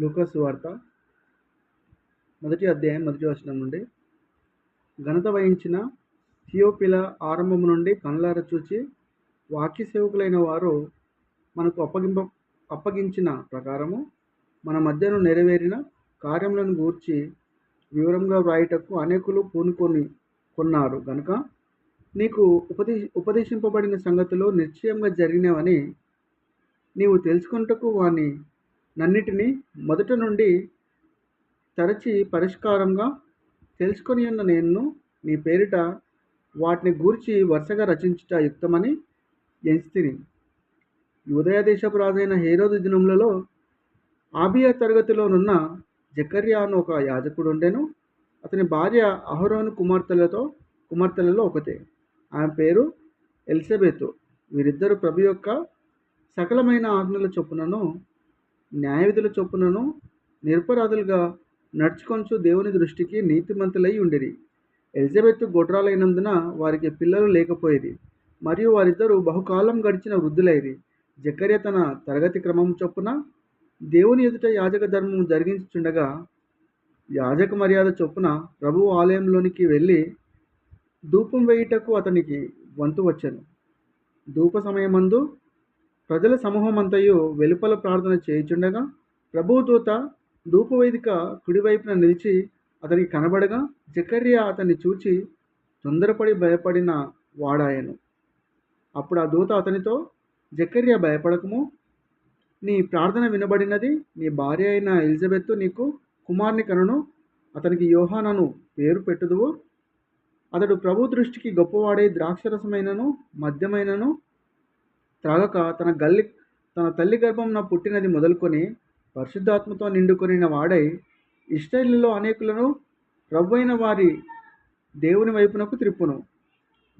లూకస్ వార్త. మొదటి అధ్యాయం మొదటి వచనం నుండి. ఘనత వహించిన థియోపిల ఆరంభము నుండి కనులార చూచి వాక్య సేవకులైన వారు మనకు అప్పగింప అప్పగించిన ప్రకారము మన మధ్యను నెరవేరిన కార్యములను గూర్చి వివరంగా వ్రాయుటకు అనేకులు పూనుకొని కొన్నారు. గనుక నీకు ఉపదే ఉపదేశింపబడిన సంగతులు నిశ్చయంగా జరిగినవని నీవు తెలుసుకొనుటకు వాని నన్నిటినీ మొదట నుండి తరచి పరిష్కారంగా తెలుసుకొని ఉన్న నేను నీ పేరిట వాటిని గూర్చి వరుసగా రచించుట యుక్తమని ఎంచితిని. ఉదయ దేశపు రాజైన హేరోదు దినములలో ఆబియా తరగతిలోనున్న జకర్యా అని ఒక యాజకుడు ఉండెను అతని భార్య అహరోను కుమార్తెలతో కుమార్తెలలో ఒకతే. ఆమె పేరు ఎలిజబెత్. వీరిద్దరు ప్రభు యొక్క సకలమైన ఆజ్ఞల చొప్పునను న్యాయవిధుల చొప్పునను నిరపరాధులుగా నడుచుకొంచు దేవుని దృష్టికి నీతిమంతులై ఉండిరి. ఎలిజబెత్ గొడ్రాలైనందున వారికి పిల్లలు లేకపోయేది మరియు వారిద్దరూ బహుకాలం గడిచిన వృద్ధులైరి. జకర్య తన తరగతి క్రమం చొప్పున దేవుని ఎదుట యాజక ధర్మం జరిగించుచుండగా యాజక మర్యాద చొప్పున ప్రభువు ఆలయంలోనికి వెళ్ళి ధూపం వేయుటకు అతనికి వంతు వచ్చాను. ధూప సమయమందు ప్రజల సమూహమంతయు వెలుపల ప్రార్థన చేయుచుండగా ప్రభుదూత ధూపవేదిక కుడివైపున నిలిచి అతనికి కనబడగా జకర్య అతన్ని చూచి తొందరపడి భయపడిన వాడాయను. అప్పుడు ఆ దూత అతనితో జకర్య భయపడకము. నీ ప్రార్థన వినబడినది నీ భార్య అయిన ఎలిజబెత్ నీకు కుమార్ని కనును అతనికి యోహానను పేరు పెట్టుదువు. అతడు ప్రభు దృష్టికి గొప్పవాడై ద్రాక్షరసమైనను మద్యమైనను త్రాగక తన గల్లి తన తల్లి గర్భంన పుట్టినది మొదలుకొని పరిశుద్ధాత్మతో నిండుకొనిన వాడై ఇస్రాయేలులో అనేకులను ప్రభు అయిన వారి దేవుని వైపునకు త్రిప్పును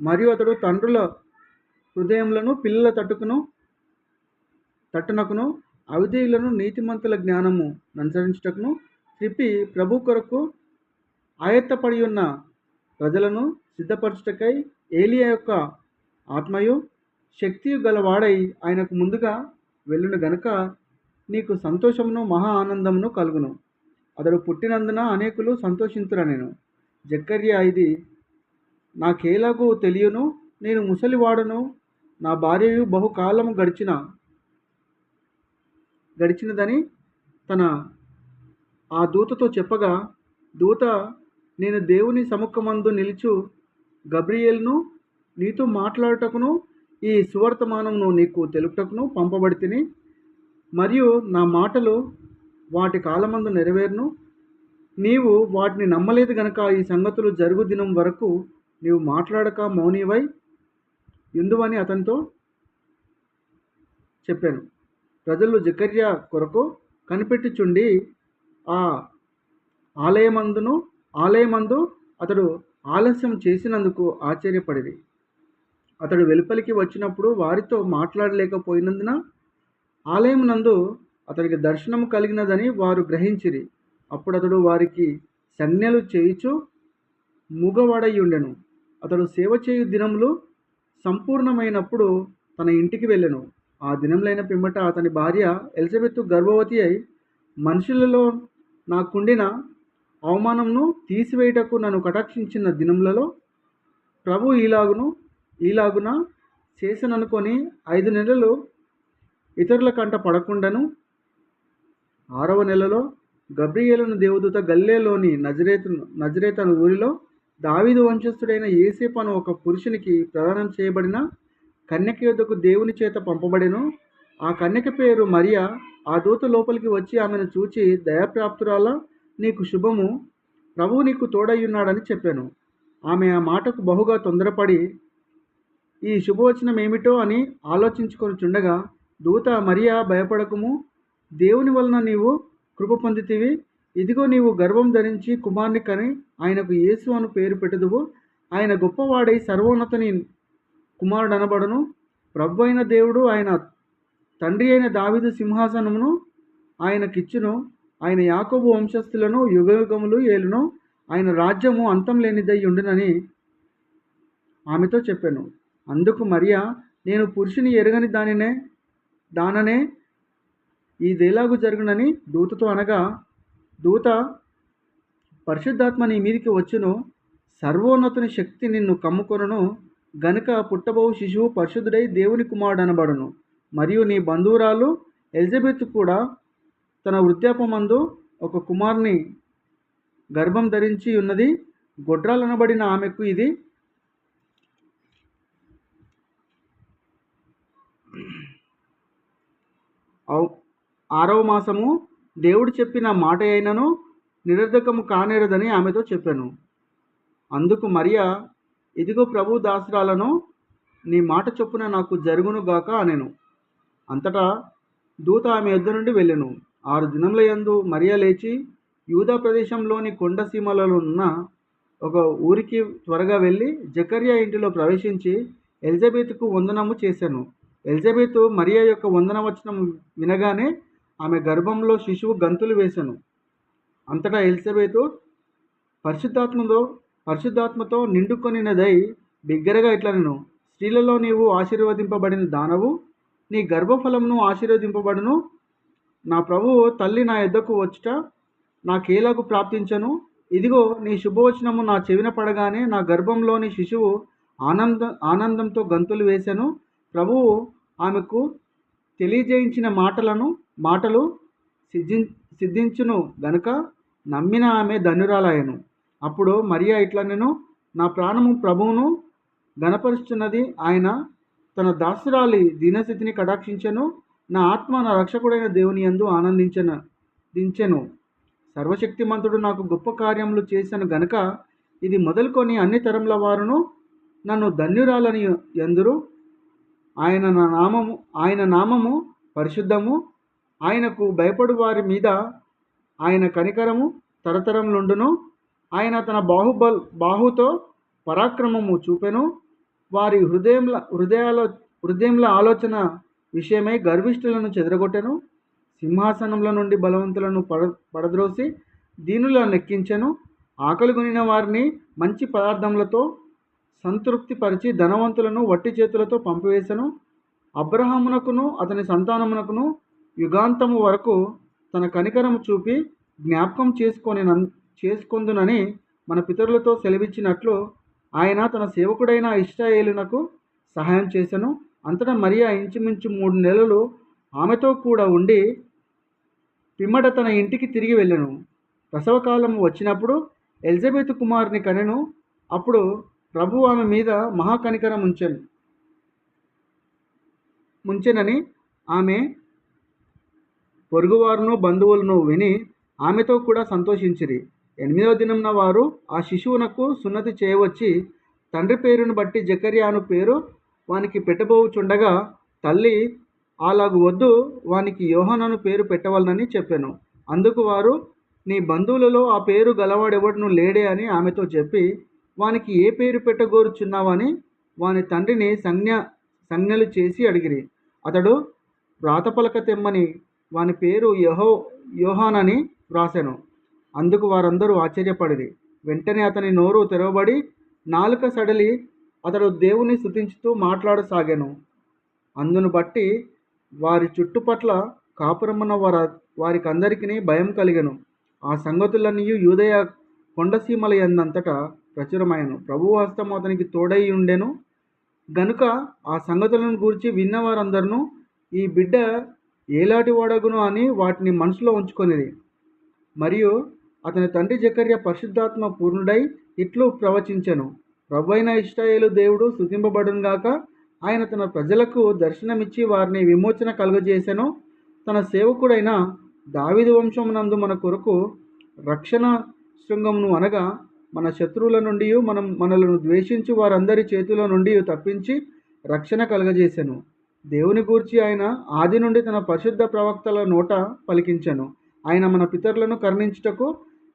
మరియు అతడు తండ్రుల హృదయములను పిల్లల తట్టుకును తట్టునకును అవిధేయులను నీతిమంతుల జ్ఞానము అనుసరించుటకును త్రిప్పి ప్రభు కొరకు ఆయత్తపడి ఉన్న ప్రజలను సిద్ధపరచుటకై ఏలియా యొక్క ఆత్మయు శక్తి గలవాడై ఆయనకు ముందుగా వెళ్ళును గనుక నీకు సంతోషమును మహా ఆనందమును కలుగును. అతడు పుట్టినందున అనేకులు సంతోషింతురా నేను. జక్కర్య ఇది నాకేలాగూ తెలియను నేను ముసలివాడను నా భార్యయు బహుకాలము గడిచిన గడిచినదని తన ఆ దూతతో చెప్పగా దూత నేను దేవుని సముఖమందు నిలుచు గబ్రియేల్ను నీతో మాట్లాడుటకును ఈ సువర్తమానమును నీకు తెలుపుటకును పంపబడి తిని మరియు నా మాటలు వాటి కాలమందు నెరవేరును. నీవు వాటిని నమ్మలేదు గనక ఈ సంగతులు జరుగు దినం వరకు నీవు మాట్లాడక మౌనివై. ఎందువని అతనితో చెప్పాను. ప్రజలు జకర్య కొరకు కనిపెట్టుచుండి ఆ ఆలయమందును ఆలయమందు అతడు ఆలస్యం చేసినందుకు ఆశ్చర్యపడేది అతడు వెలుపలికి వచ్చినప్పుడు వారితో మాట్లాడలేకపోయినందున ఆలయం నందు అతనికి దర్శనం కలిగినదని వారు గ్రహించిరి. అప్పుడు అతడు వారికి సంజ్ఞలు చేయుచు మూగవాడై ఉండెను అతడు సేవ చేయు దినములు సంపూర్ణమైనప్పుడు తన ఇంటికి వెళ్ళెను. ఆ దినంలైన పిమ్మట అతని భార్య ఎలిజబెత్ గర్భవతి అయి మనుషులలో నాకుండిన అవమానంను తీసివేయుటకు నన్ను కటాక్షించిన దినములలో ప్రభు ఇలాగును ఈలాగున చేసిననుకొని ఐదు నెలలు ఇతరుల కంట పడకుండాను. ఆరవ నెలలో గబ్రియేలును దేవదూత గల్లేలోని నజరేతు నజరేతను ఊరిలో దావీదు వంశస్థుడైన ఏసేపు అను ఒక పురుషునికి ప్రదానం చేయబడిన కన్యక యొద్దకు దేవుని చేత పంపబడెను. ఆ కన్యక పేరు మరియా. ఆ దూత లోపలికి వచ్చి ఆమెను చూచి దయాప్రాప్తురాల నీకు శుభము. ప్రభువు నీకు తోడయ్యున్నాడని చెప్పాను. ఆమె ఆ మాటకు బహుగా తొందరపడి ఈ శుభవచనం ఏమిటో అని ఆలోచించుకొని చుండగా దూత మరియా భయపడకము. దేవుని వలన నీవు కృప పొందితివి. ఇదిగో నీవు గర్భం ధరించి కుమార్ని కని ఆయనకు యేసు అను పేరు పెట్టుదువు. ఆయన గొప్పవాడై సర్వోన్నతని కుమారుడు అనబడును ప్రభు అయిన దేవుడు ఆయన తండ్రి అయిన దావిదు సింహాసనమును ఆయనకిచ్చును. ఆయన యాకోబు వంశస్థులను యుగయుగములు ఏలును. ఆయన రాజ్యము అంతం లేనిదై ఉండునని ఆమెతో చెప్పాను. అందుకు మరియా నేను పురుషుని ఎరగని దానినే దాననే ఇదేలాగు జరుగునని దూతతో అనగా దూత పరిశుద్ధాత్మ నీ మీదికి వచ్చును. సర్వోన్నతుని శక్తి నిన్ను కమ్ముకొనును. గనుక పుట్టబోవు శిశువు పరిశుద్ధుడై దేవుని కుమారుడు అనబడును. మరియు నీ బంధువురాలు ఎలిజబెత్ కూడా తన వృద్ధాపమందు ఒక కుమారుని గర్భం ధరించి ఉన్నది. గొడ్రాలనబడిన ఆమెకు ఇది ఆరవ మాసము దేవుడు చెప్పిన మాట అయినను నిరర్ధకము కానేరదని ఆమెతో చెప్పాను. అందుకు మరియా ఇదిగో ప్రభు దాసురాలను నీ మాట చొప్పున నాకు జరుగును గాక అనెను. అంతటా దూత ఆమె యొద్ద నుండి వెళ్ళెను. ఆరు దినముల యందు మరియా లేచి యూదా ప్రదేశంలోని కొండ సీమలలో ఉన్న ఒక ఊరికి త్వరగా వెళ్ళి జకర్యా ఇంటిలో ప్రవేశించి ఎలిజబెత్కు వందనము చేశాను ఎలిజబెత్ మరియా యొక్క వందన వచనం వినగానే ఆమె గర్భంలో శిశువు గంతులు వేశాను అంతటా ఎలిజబెత్ పరిశుద్ధాత్మతో పరిశుద్ధాత్మతో నిండుకొనినదై బిగ్గరగా ఇట్లా నేను స్త్రీలలో నీవు ఆశీర్వదింపబడిన దానవు నీ గర్భఫలమును ఆశీర్వదింపబడును. నా ప్రభువు తల్లి నా యొద్దకు వచ్చుట నాకేలాగు ప్రాప్తించను. ఇదిగో నీ శుభవచనము నా చెవిన పడగానే నా గర్భంలోని శిశువు ఆనంద ఆనందంతో గంతులు వేశాను ప్రభువు ఆమెకు తెలియజేయించిన మాటలను మాటలు సిద్ధి సిద్ధించును గనుక నమ్మిన ఆమె ధనురాలయను అప్పుడు మరియా ఇట్లా నేను నా ప్రాణము ప్రభువును గనపరుస్తున్నది ఆయన తన దాసురాలి దీనస్థితిని కటాక్షించను నా ఆత్మ నా రక్షకుడైన దేవుని యందు ఆనందించను దించెను. సర్వశక్తిమంతుడు నాకు గొప్ప కార్యములు చేశాను గనక ఇది మొదలుకొని అన్ని తరముల వారును నన్ను ధన్యురాలని ఎందురు ఆయన నా నామము ఆయన నామము పరిశుద్ధము. ఆయనకు భయపడు వారి మీద ఆయన కనికరము తరతరములుండును. ఆయన తన బాహుబల్ బాహుతో పరాక్రమము చూపెను. వారి హృదయంల హృదయాలో హృదయంల ఆలోచన విషయమై గర్విష్ఠులను చెదరగొట్టెను. సింహాసనముల నుండి బలవంతులను పడ పడద్రోసి దీనులను నెక్కించెను. ఆకలి కొనిన వారిని మంచి పదార్థములతో సంతృప్తిపరిచి ధనవంతులను వట్టి చేతులతో పంపివేశను అబ్రహామునకును అతని సంతానమునకును యుగాంతము వరకు తన కనికరము చూపి జ్ఞాపకం చేసుకొని చేసుకొందునని మన పితరులతో సెలవిచ్చినట్లు ఆయన తన సేవకుడైన ఇష్టాయేలునకు సహాయం చేశాను అంతటా మరియా ఇంచుమించు మూడు నెలలు ఆమెతో కూడా ఉండి పిమ్మట తన ఇంటికి తిరిగి వెళ్ళను. ప్రసవకాలం వచ్చినప్పుడు ఎలిజబెత్ కుమారుని కనెను. అప్పుడు ప్రభు ఆమె మీద మహాకనికరం ఉంచెను. ముంచెనని ఆమె పొరుగువారును బంధువులను విని ఆమెతో కూడా సంతోషించిరి. ఎనిమిదవ దినంన వారు ఆ శిశువునకు సున్నతి చేయవచ్చి తండ్రి పేరును బట్టి జకర్యాను పేరు వానికి పెట్టబోచుండగా తల్లి అలాగు వద్దు వానికి యోహనను పేరు పెట్టవలనని చెప్పాను. అందుకు వారు నీ బంధువులలో ఆ పేరు గలవాడెవడను లేడే అని ఆమెతో చెప్పి వానికి ఏ పేరు పెట్టగోరుచున్నావని వాని తండ్రిని సంజ్ఞ సంజ్ఞలు చేసి అడిగిరి. అతడు వ్రాతపలక తెమ్మని వాని పేరు యహో యోహానని వ్రాసాను. అందుకు వారందరూ ఆశ్చర్యపడిరి. వెంటనే అతని నోరు తెరవబడి నాలుక సడలి అతడు దేవుని శృతించుతూ మాట్లాడసాగాను. అందును బట్టి వారి చుట్టుపట్ల కాపురమున్న వార వారికందరికీ భయం కలిగను. ఆ సంగతులన్నీ యూదయ కొండసీమల ఎందంతటా ప్రచురమాయను ప్రభు హస్తము అతనికి తోడై ఉండెను. గనుక ఆ సంగతులను గూర్చి విన్నవారందరూ ఈ బిడ్డ ఏలాటి వాడగును అని వాటిని మనసులో ఉంచుకొనిది మరియు అతని తండ్రి జకర్య పరిశుద్ధాత్మ పూర్ణుడై ఇట్లు ప్రవచించెను. ప్రభు అయిన ఇష్టాయేలు దేవుడు స్థుతింపబడును గాక ఆయన తన ప్రజలకు దర్శనమిచ్చి వారిని విమోచన కలుగజేసెను. తన సేవకుడైన దావిదు వంశమునందు మన కొరకు రక్షణ శృంగమును అనగా మన శత్రువుల నుండి మనం మనలను ద్వేషించి వారందరి చేతుల నుండి తప్పించి రక్షణ కలగజేశాను దేవుని గూర్చి ఆయన ఆది నుండి తన పరిశుద్ధ ప్రవక్తల నోట పలికించాను. ఆయన మన పితరులను కరుణించుటకు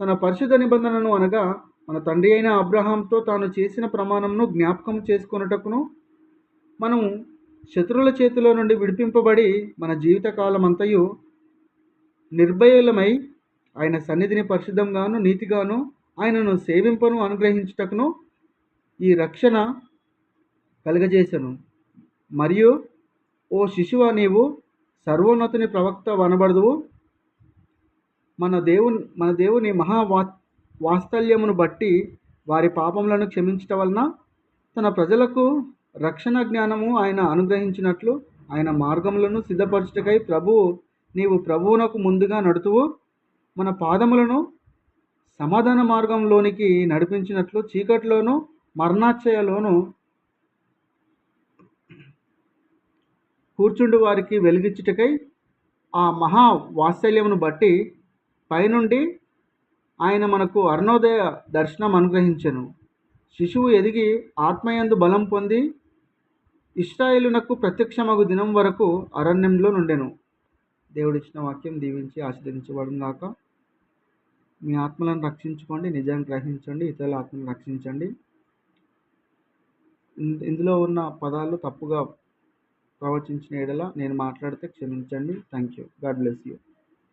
తన పరిశుద్ధ నిబంధనను అనగా మన తండ్రి అయిన అబ్రహాంతో తాను చేసిన ప్రమాణంను జ్ఞాపకం చేసుకొనుటకును మనము శత్రువుల చేతిలో నుండి విడిపింపబడి మన జీవితకాలం అంతయు నిర్భయులమై ఆయన సన్నిధిని పరిశుద్ధంగాను నీతిగాను ఆయనను సేవింపను అనుగ్రహించుటకును ఈ రక్షణ కలుగజేసెను. మరియు ఓ శిశువ నీవు సర్వోన్నతుని ప్రవక్త వనబడదువు. మన దేవుని మన దేవుని మహా వా వాత్సల్యమును బట్టి వారి పాపములను క్షమించటం వలన తన ప్రజలకు రక్షణ జ్ఞానము ఆయన అనుగ్రహించినట్లు ఆయన మార్గములను సిద్ధపరచుటకై ప్రభువు నీవు ప్రభువునకు ముందుగా నడుతువు. మన పాదములను సమాధాన మార్గంలోనికి నడిపించినట్లు చీకట్లోనూ మరణాశ్చయలోను కూర్చుండి వారికి వెలిగించుటకై ఆ మహా వాత్సల్యమును బట్టి పైనుండి ఆయన మనకు అరుణోదయ దర్శనం అనుగ్రహించెను. శిశువు ఎదిగి ఆత్మయందు బలం పొంది ఇస్రాయిలునకు ప్రత్యక్షమగు దినం వరకు అరణ్యంలో నుండెను. దేవుడిచ్చిన వాక్యం దీవించి ఆశీర్వదించబడుగాక మీ ఆత్మలను రక్షించుకోండి నిజాన్ని గ్రహించండి ఇతరుల ఆత్మను రక్షించండి. ఇందులో ఉన్న పదాలు తప్పుగా ప్రవచించిన ఎడల నేను మాట్లాడితే క్షమించండి. Thank you God bless you.